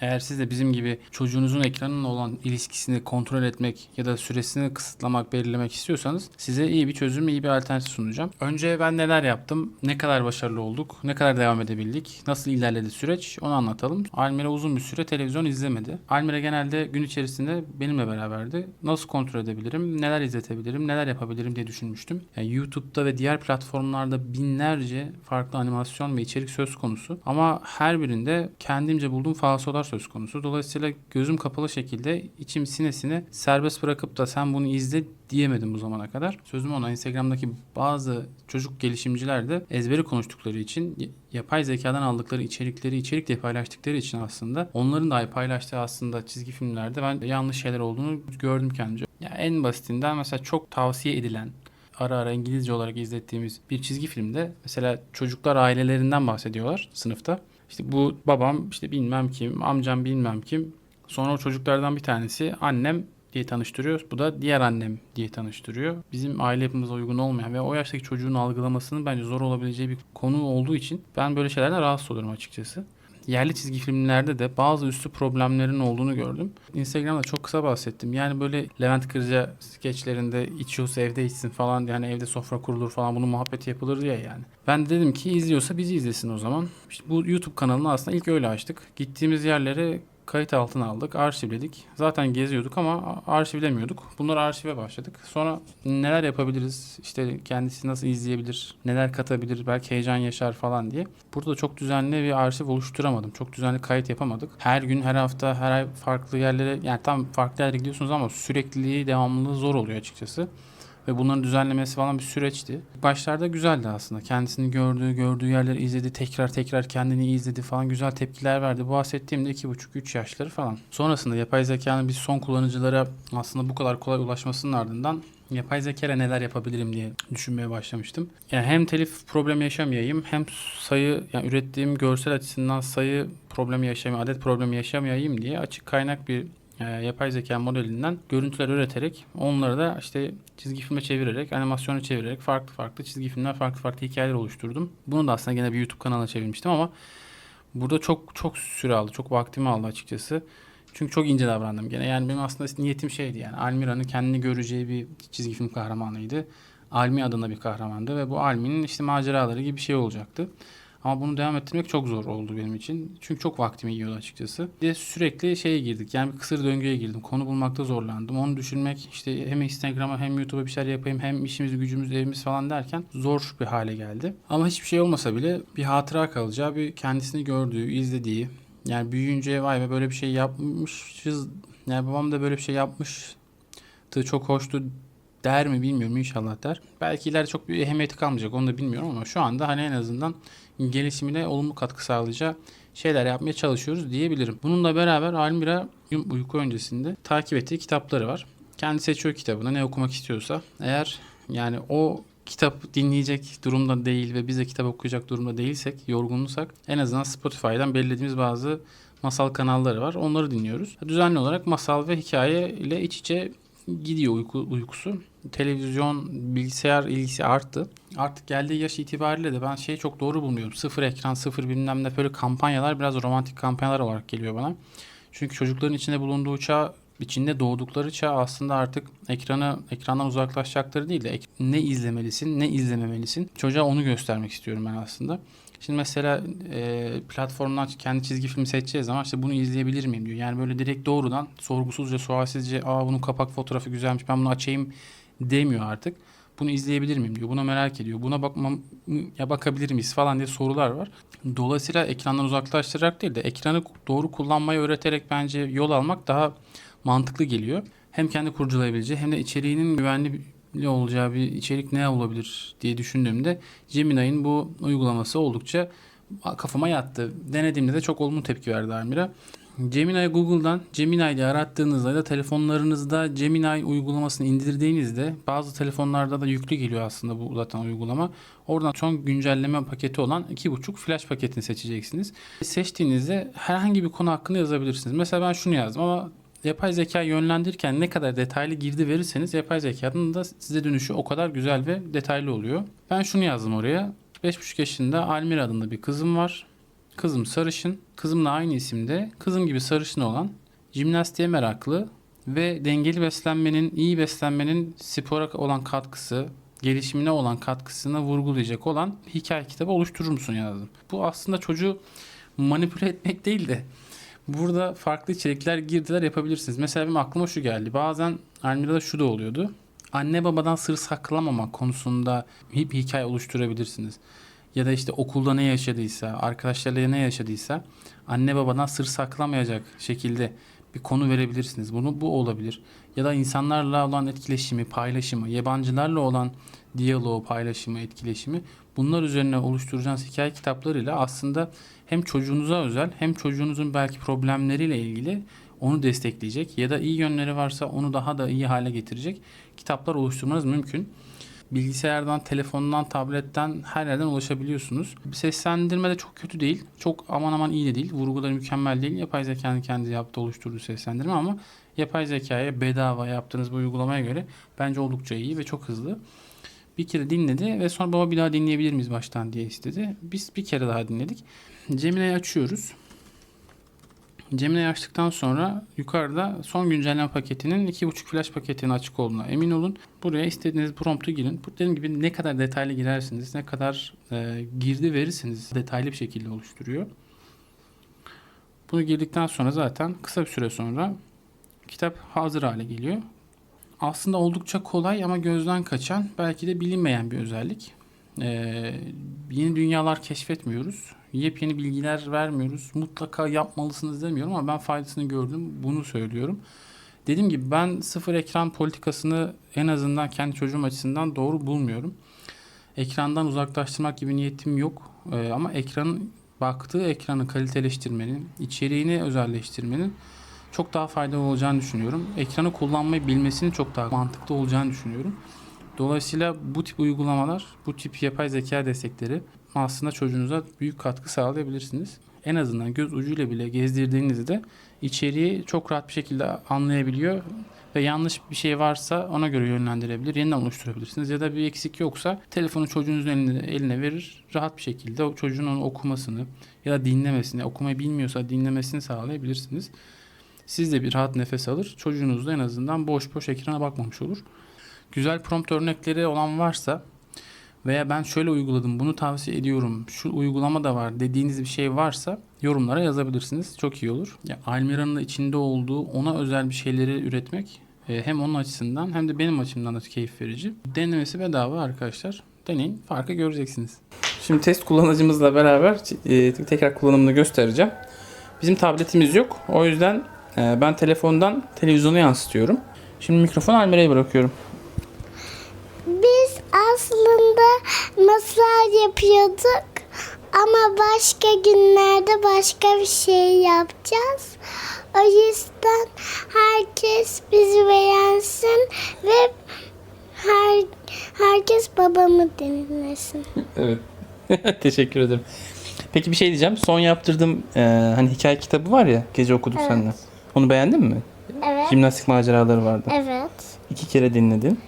Eğer siz de bizim gibi çocuğunuzun ekranına olan ilişkisini kontrol etmek ya da süresini kısıtlamak, belirlemek istiyorsanız size iyi bir çözüm, iyi bir alternatif sunacağım. Önce ben neler yaptım, ne kadar başarılı olduk, ne kadar devam edebildik, nasıl ilerledi süreç onu anlatalım. Almira uzun bir süre televizyon izlemedi. Almira genelde gün içerisinde benimle beraberdi. Nasıl kontrol edebilirim, neler izletebilirim, neler yapabilirim diye düşünmüştüm. Yani YouTube'da ve diğer platformlarda binlerce farklı animasyon ve içerik söz konusu. Ama her birinde kendimce bulduğum falsolar söz konusu. Dolayısıyla gözüm kapalı şekilde içim sinesine serbest bırakıp da sen bunu izle diyemedim bu zamana kadar. Sözüm ona Instagram'daki bazı çocuk gelişimciler de ezberi konuştukları için yapay zekadan aldıkları içerikleri içerik diye paylaştıkları için aslında onların dahi paylaştığı aslında çizgi filmlerde ben yanlış şeyler olduğunu gördüm kendimce. Ya en basitinden mesela çok tavsiye edilen ara ara İngilizce olarak izlettiğimiz bir çizgi filmde mesela çocuklar ailelerinden bahsediyorlar sınıfta. İşte bu babam işte bilmem kim, amcam bilmem kim. Sonra o çocuklardan bir tanesi annem diye tanıştırıyor. Bu da diğer annem diye tanıştırıyor. Bizim aile yapımıza uygun olmayan ve o yaştaki çocuğun algılamasının bence zor olabileceği bir konu olduğu için ben böyle şeylerden rahatsız oluyorum açıkçası. Yerli çizgi filmlerde de bazı üstü problemlerin olduğunu gördüm. Instagram'da çok kısa bahsettim. Yani böyle Levent Kırca skeçlerinde içiyorsa evde içsin falan yani evde sofra kurulur falan bunun muhabbeti yapılır ya yani. Ben de dedim ki izliyorsa bizi izlesin o zaman. İşte bu YouTube kanalını aslında ilk öyle açtık. Gittiğimiz yerlere kayıt altına aldık, arşivledik. Zaten geziyorduk ama arşivlemiyorduk. Bunları arşive başladık. Sonra neler yapabiliriz, işte kendisi nasıl izleyebilir, neler katabilir, belki heyecan yaşar falan diye. Burada çok düzenli bir arşiv oluşturamadım. Çok düzenli kayıt yapamadık. Her gün, her hafta, her ay farklı yerlere, yani tam farklı yerlere gidiyorsunuz ama sürekliliği, devamlılığı zor oluyor açıkçası. Ve bunların düzenlemesi falan bir süreçti. Başlarda güzeldi aslında. Kendisini gördüğü, gördüğü yerleri izledi. Tekrar tekrar kendini izledi falan. Güzel tepkiler verdi. Bu bahsettiğimde 2,5-3 yaşları falan. Sonrasında yapay zekanın biz son kullanıcılara aslında bu kadar kolay ulaşmasının ardından yapay zeka neler yapabilirim diye düşünmeye başlamıştım. Yani hem telif problemi yaşamayayım hem sayı yani ürettiğim görsel açısından sayı problemi yaşamayayım, adet problemi yaşamayayım diye açık kaynak bir e, yapay zeka modelinden görüntüler üreterek onları da işte çizgi filme çevirerek, animasyona çevirerek farklı farklı çizgi filmler, farklı farklı hikayeler oluşturdum. Bunu da aslında gene bir YouTube kanalına çevirmiştim ama burada çok çok süre aldı, çok vaktimi aldı açıkçası. Çünkü çok ince davrandım gene. Yani benim aslında niyetim şeydi yani Almira'nın kendini göreceği bir çizgi film kahramanıydı. Almi adında bir kahramandı ve bu Almi'nin işte maceraları gibi bir şey olacaktı. Ama bunu devam ettirmek çok zor oldu benim için. Çünkü çok vaktimi yiyordu açıkçası. Bir sürekli şeye girdik. Yani bir kısır döngüye girdim. Konu bulmakta zorlandım. Onu düşünmek işte hem Instagram'a hem YouTube'a bir şeyler yapayım hem işimiz gücümüz evimiz falan derken zor bir hale geldi. Ama hiçbir şey olmasa bile bir hatıra kalacağı bir kendisini gördüğü, izlediği yani büyüyünce vay be böyle bir şey yapmışız. Yani babam da böyle bir şey yapmıştı. Çok hoştu der mi bilmiyorum inşallah der. Belki ileride çok bir ehemmiyeti kalmayacak onu da bilmiyorum ama şu anda hani en azından gelişimine olumlu katkı sağlayacağı şeyler yapmaya çalışıyoruz diyebilirim. Bununla beraber Almira uyku öncesinde takip ettiği kitapları var. Kendi seçiyor kitabını ne okumak istiyorsa. Eğer yani o kitap dinleyecek durumda değil ve biz de kitap okuyacak durumda değilsek, yorgunluksak en azından Spotify'dan belirlediğimiz bazı masal kanalları var. Onları dinliyoruz. Düzenli olarak masal ve hikaye ile iç içe gidiyor uyku, uykusu. Televizyon, bilgisayar ilgisi arttı. Artık geldiği yaş itibariyle de ben şeyi çok doğru bulmuyorum. Sıfır ekran, sıfır bilmem ne böyle kampanyalar biraz romantik kampanyalar olarak geliyor bana. Çünkü çocukların içinde bulunduğu çağ içinde doğdukları çağ aslında artık ekranı ekrandan uzaklaşacakları değil de ne izlemelisin ne izlememelisin çocuğa onu göstermek istiyorum ben aslında. Şimdi mesela e, platformdan kendi çizgi filmi seçeceği zaman işte bunu izleyebilir miyim diyor. Yani böyle direkt doğrudan sorgusuzca sualsizce aa bunun kapak fotoğrafı güzelmiş ben bunu açayım demiyor artık. Bunu izleyebilir miyim diyor. Buna merak ediyor. Buna bakmam ya bakabilir miyiz falan diye sorular var. Dolayısıyla ekrandan uzaklaştırarak değil de ekranı doğru kullanmayı öğreterek bence yol almak daha mantıklı geliyor. Hem kendi kurcalayabileceği hem de içeriğinin güvenli olacağı bir içerik ne olabilir diye düşündüğümde Gemini'nin bu uygulaması oldukça kafama yattı. Denediğimde de çok olumlu tepki verdi Almira. Gemini Google'dan Gemini diye arattığınızda ya da telefonlarınızda Gemini uygulamasını indirdiğinizde bazı telefonlarda da yüklü geliyor aslında bu zaten uygulama. Oradan son güncelleme paketi olan 2.5 flash paketini seçeceksiniz. Seçtiğinizde herhangi bir konu hakkında yazabilirsiniz. Mesela ben şunu yazdım ama yapay zeka yönlendirirken ne kadar detaylı girdi verirseniz yapay zekanın da size dönüşü o kadar güzel ve detaylı oluyor. Ben şunu yazdım oraya. 5,5 yaşında Almira adında bir kızım var. Kızım sarışın. Kızımla aynı isimde. Kızım gibi sarışın olan, jimnastiğe meraklı ve dengeli beslenmenin, iyi beslenmenin spora olan katkısı, gelişimine olan katkısını vurgulayacak olan hikaye kitabı oluşturur musun yazdım. Bu aslında çocuğu manipüle etmek değil de burada farklı içerikler, girdiler yapabilirsiniz. Mesela benim aklıma şu geldi. Bazen Almira'da şu da oluyordu. Anne babadan sır saklamama konusunda bir hikaye oluşturabilirsiniz. Ya da işte okulda ne yaşadıysa, arkadaşlarıyla ne yaşadıysa anne babadan sır saklamayacak şekilde bir konu verebilirsiniz. Bunu bu olabilir. Ya da insanlarla olan etkileşimi, paylaşımı, yabancılarla olan diyaloğu, paylaşımı, etkileşimi bunlar üzerine oluşturacağınız hikaye kitaplarıyla aslında hem çocuğunuza özel hem çocuğunuzun belki problemleriyle ilgili onu destekleyecek ya da iyi yönleri varsa onu daha da iyi hale getirecek kitaplar oluşturmanız mümkün. Bilgisayardan, telefondan, tabletten her yerden ulaşabiliyorsunuz. Seslendirme de çok kötü değil. Çok aman aman iyi de değil. Vurguları mükemmel değil. Yapay zekanın kendi yaptığı oluşturduğu seslendirme ama yapay zekaya bedava yaptığınız bu uygulamaya göre bence oldukça iyi ve çok hızlı. Bir kere dinledi ve sonra baba bir daha dinleyebilir miyiz baştan diye istedi. Biz bir kere daha dinledik. Cemile'yi açıyoruz. Cemile'yi açtıktan sonra yukarıda son güncelleme paketinin 2.5 flash paketinin açık olduğuna emin olun. Buraya istediğiniz promptu girin. Bu dediğim gibi ne kadar detaylı girersiniz, ne kadar e, girdi verirsiniz detaylı bir şekilde oluşturuyor. Bunu girdikten sonra zaten kısa bir süre sonra kitap hazır hale geliyor. Aslında oldukça kolay ama gözden kaçan, belki de bilinmeyen bir özellik. Ee, yeni dünyalar keşfetmiyoruz. Yepyeni bilgiler vermiyoruz. Mutlaka yapmalısınız demiyorum ama ben faydasını gördüm. Bunu söylüyorum. Dediğim gibi ben sıfır ekran politikasını en azından kendi çocuğum açısından doğru bulmuyorum. Ekrandan uzaklaştırmak gibi niyetim yok. Ee, ama ekranın baktığı ekranı kaliteleştirmenin, içeriğini özelleştirmenin çok daha faydalı olacağını düşünüyorum. Ekranı kullanmayı bilmesinin çok daha mantıklı olacağını düşünüyorum. Dolayısıyla bu tip uygulamalar, bu tip yapay zeka destekleri aslında çocuğunuza büyük katkı sağlayabilirsiniz. En azından göz ucuyla bile gezdirdiğinizde içeriği çok rahat bir şekilde anlayabiliyor ve yanlış bir şey varsa ona göre yönlendirebilir, yeniden oluşturabilirsiniz. Ya da bir eksik yoksa telefonu çocuğunuzun eline, eline verir, rahat bir şekilde o çocuğun onu okumasını ya da dinlemesini, okumayı bilmiyorsa dinlemesini sağlayabilirsiniz. Siz de bir rahat nefes alır, çocuğunuz da en azından boş boş ekrana bakmamış olur. Güzel prompt örnekleri olan varsa veya ben şöyle uyguladım bunu tavsiye ediyorum şu uygulama da var dediğiniz bir şey varsa yorumlara yazabilirsiniz. Çok iyi olur. Ya Almira'nın da içinde olduğu ona özel bir şeyleri üretmek e, hem onun açısından hem de benim açımdan da keyif verici. Denemesi bedava arkadaşlar. Deneyin farkı göreceksiniz. Şimdi test kullanıcımızla beraber e, tekrar kullanımını göstereceğim. Bizim tabletimiz yok. O yüzden e, ben telefondan televizyona yansıtıyorum. Şimdi mikrofonu Almira'ya bırakıyorum. Biz aslında masal yapıyorduk ama başka günlerde başka bir şey yapacağız. O yüzden herkes bizi beğensin ve her herkes babamı dinlesin. Evet. Teşekkür ederim. Peki bir şey diyeceğim. Son yaptırdığım e, hani hikaye kitabı var ya gece okuduk Evet. seninle. Onu beğendin mi? Evet. Jimnastik maceraları vardı. Evet. İki kere dinledin.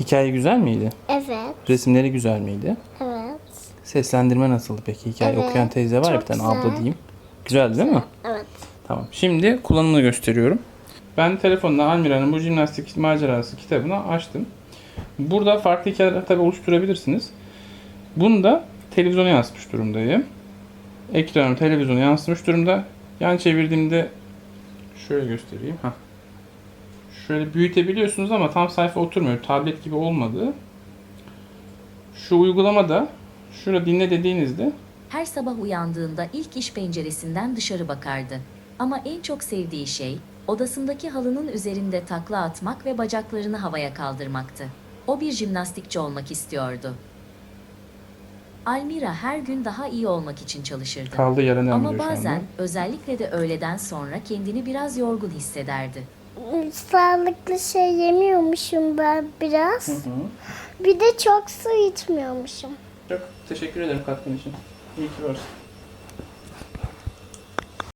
Hikaye güzel miydi? Evet. Resimleri güzel miydi? Evet. Seslendirme nasıldı peki? Hikaye Evet, okuyan teyze var ya bir çok tane abla güzel. diyeyim. Güzel değil mi? Evet. Tamam. Şimdi kullanımını gösteriyorum. Ben telefonda Almira'nın bu jimnastik macerası kitabını açtım. Burada farklı hikayeler tabii oluşturabilirsiniz. Bunu da televizyona yansıtmış durumdayım. Ekranım televizyona yansıtmış durumda. Yan çevirdiğimde şöyle göstereyim. Hah. Şöyle büyütebiliyorsunuz ama tam sayfa oturmuyor. Tablet gibi olmadı. Şu uygulamada şurada dinle dediğinizde Her sabah uyandığında ilk iş penceresinden dışarı bakardı. Ama en çok sevdiği şey odasındaki halının üzerinde takla atmak ve bacaklarını havaya kaldırmaktı. O bir jimnastikçi olmak istiyordu. Almira her gün daha iyi olmak için çalışırdı. devam Ama bazen özellikle de öğleden sonra kendini biraz yorgun hissederdi. Sağlıklı şey yemiyormuşum ben biraz. Bir de çok su içmiyormuşum. Çok teşekkür ederim katkın için. İyi ki varsın.